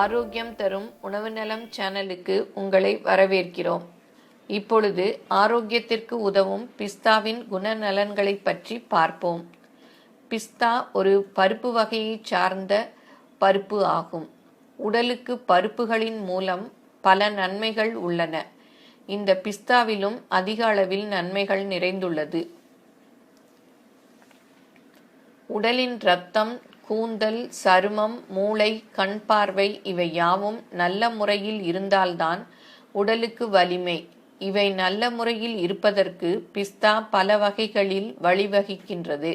ஆரோக்கியம் தரும் உணவு நலம் சேனலுக்கு உங்களை வரவேற்கிறோம். இப்பொழுது ஆரோக்கியத்திற்கு உதவும் பிஸ்தாவின் குணநலன்களை பற்றி பார்ப்போம். பிஸ்தா ஒரு பருப்பு வகையைச் சார்ந்த பருப்பு ஆகும். உடலுக்கு பருப்புகளின் மூலம் பல நன்மைகள் உள்ளன. இந்த பிஸ்தாவிலும் அதிக அளவில் நன்மைகள் நிறைந்துள்ளது. உடலின் இரத்தம் கூந்தல் சருமம் மூளை கண் பார்வை இவை யாவும் நல்ல முறையில் இருந்தால்தான் உடலுக்கு வலிமை. இவை நல்ல முறையில் இருப்பதற்கு பிஸ்தா பல வகைகளில் வழிவகிக்கின்றது.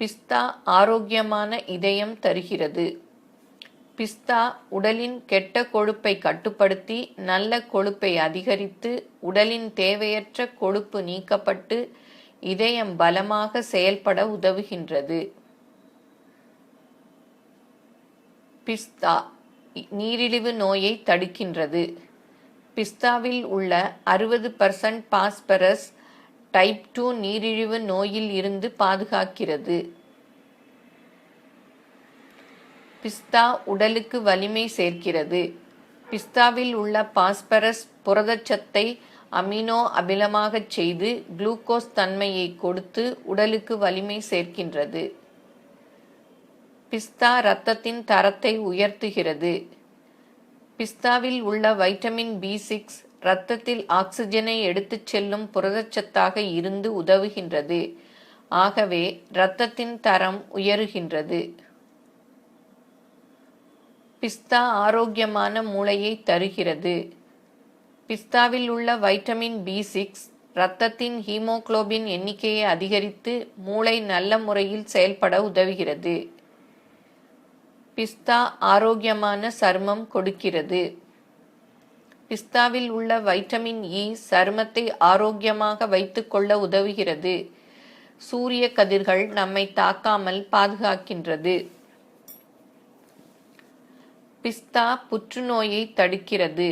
பிஸ்தா ஆரோக்கியமான இதயம் தருகிறது. பிஸ்தா உடலின் கெட்ட கொழுப்பை கட்டுப்படுத்தி நல்ல கொழுப்பை அதிகரித்து உடலின் தேவையற்ற கொழுப்பு நீக்கப்பட்டு இதயம் பலமாக செயல்பட உதவுகின்றது. பிஸ்தா நீரிழிவு நோயை தடுக்கின்றது. பிஸ்தாவில் உள்ள அறுபது பர்சன்ட் பாஸ்பரஸ் டைப் டூ நீரிழிவு நோயில் இருந்து பாதுகாக்கிறது. பிஸ்தா உடலுக்கு வலிமை சேர்க்கிறது. பிஸ்தாவில் உள்ள பாஸ்பரஸ் புரதச்சத்தை அமினோ அபிலமாகச் செய்து குளுக்கோஸ் தன்மையை கொடுத்து உடலுக்கு வலிமை சேர்க்கின்றது. பிஸ்தா இரத்தத்தின் தரத்தை உயர்த்துகிறது. பிஸ்தாவில் உள்ள வைட்டமின் பி சிக்ஸ் இரத்தத்தில் ஆக்சிஜனை எடுத்துச் செல்லும் புரதச்சத்தாக இருந்து உதவுகின்றது. ஆகவே இரத்தத்தின் தரம் உயருகின்றது. பிஸ்தா ஆரோக்கியமான மூளையை தருகிறது. பிஸ்தாவில் உள்ள வைட்டமின் பி சிக்ஸ் இரத்தத்தின் ஹீமோகுளோபின் எண்ணிக்கையை அதிகரித்து மூளை நல்ல முறையில் செயல்பட உதவுகிறது. பிஸ்தா ஆரோக்கியமான சருமம் கொடுக்கிறது. பிஸ்தாவில் உள்ள வைட்டமின் e இ சருமத்தை ஆரோக்கியமாக வைத்துக்கொள்ள உதவுகிறது. சூரிய கதிர்கள் நம்மை தாக்காமல் பாதுகாக்கின்றது. பிஸ்தா புற்றுநோயை தடுக்கிறது.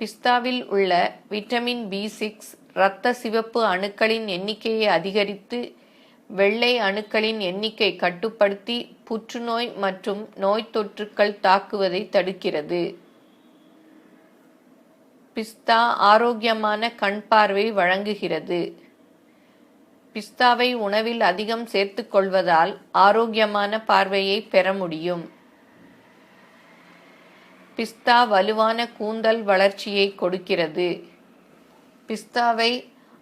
பிஸ்தாவில் உள்ள விட்டமின் பி சிக்ஸ் இரத்த சிவப்பு அணுக்களின் எண்ணிக்கையை அதிகரித்து வெள்ளை அணுக்களின் எண்ணிக்கை கட்டுப்படுத்தி புற்றுநோய் மற்றும் நோய் தொற்றுக்கள் தாக்குவதை தடுக்கிறது. பிஸ்தா ஆரோக்கியமான கண் பார்வை வழங்குகிறது. பிஸ்தாவை உணவில் அதிகம் சேர்த்துக்கொள்வதால் ஆரோக்கியமான பார்வையை பெற முடியும். பிஸ்தா வலுவான கூந்தல் வளர்ச்சியை கொடுக்கிறது. பிஸ்தாவை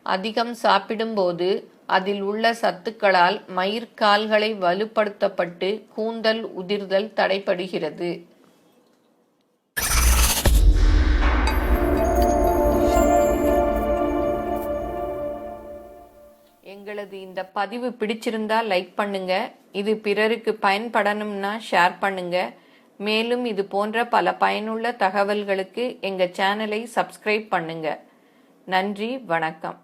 அதிகம் சாப்பிடும்போது அதில் உள்ள சத்துக்களால் மயிர்கால்களை வலுப்படுத்தப்பட்டு கூந்தல் உதிர்தல் தடைப்படுகிறது எங்களது இந்த பதிவு பிடிச்சிருந்தா லைக் பண்ணுங்க. இது பிறருக்கு பயன்படணும்னா ஷேர் பண்ணுங்க. மேலும் இது போன்ற பல பயனுள்ள தகவல்களுக்கு எங்க சேனலை சப்ஸ்கிரைப் பண்ணுங்க. நன்றி வணக்கம்.